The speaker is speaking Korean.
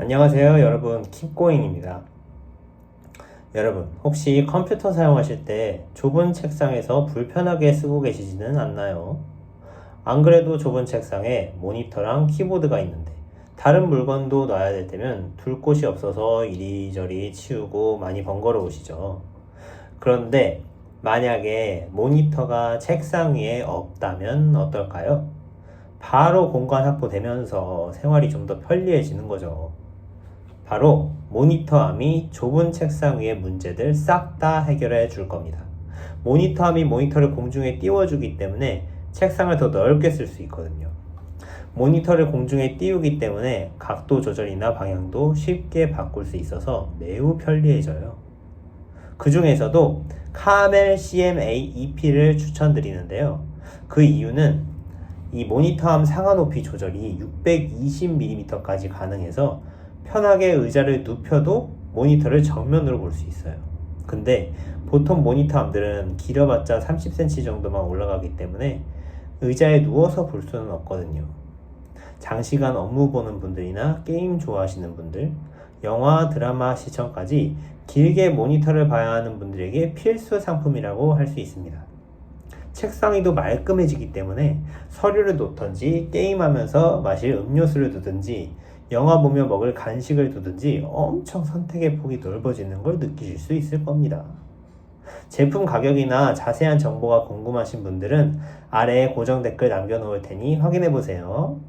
안녕하세요 여러분 킵고잉입니다 여러분 혹시 컴퓨터 사용하실 때 좁은 책상에서 불편하게 쓰고 계시지는 않나요? 안 그래도 좁은 책상에 모니터랑 키보드가 있는데 다른 물건도 놔야 될 때면 둘 곳이 없어서 이리저리 치우고 많이 번거로우시죠 그런데 만약에 모니터가 책상 위에 없다면 어떨까요? 바로 공간 확보되면서 생활이 좀 더 편리해지는 거죠. 바로 모니터암이 좁은 책상 위의 문제들 싹 다 해결해 줄 겁니다. 모니터암이 모니터를 공중에 띄워주기 때문에 책상을 더 넓게 쓸 수 있거든요. 모니터를 공중에 띄우기 때문에 각도 조절이나 방향도 쉽게 바꿀 수 있어서 매우 편리해져요. 그 중에서도 카멜 CMA EP를 추천드리는데요. 그 이유는 이 모니터암 상하 높이 조절이 620mm까지 가능해서 편하게 의자를 눕혀도 모니터를 정면으로 볼 수 있어요. 근데 보통 모니터 암들은 길어봤자 30cm 정도만 올라가기 때문에 의자에 누워서 볼 수는 없거든요. 장시간 업무 보는 분들이나 게임 좋아하시는 분들, 영화, 드라마 시청까지 길게 모니터를 봐야 하는 분들에게 필수 상품이라고 할 수 있습니다. 책상 위도 말끔해지기 때문에 서류를 놓던지 게임하면서 마실 음료수를 두든지 영화 보며 먹을 간식을 두든지 엄청 선택의 폭이 넓어지는 걸 느끼실 수 있을 겁니다. 제품 가격이나 자세한 정보가 궁금하신 분들은 아래에 고정 댓글 남겨놓을 테니 확인해 보세요.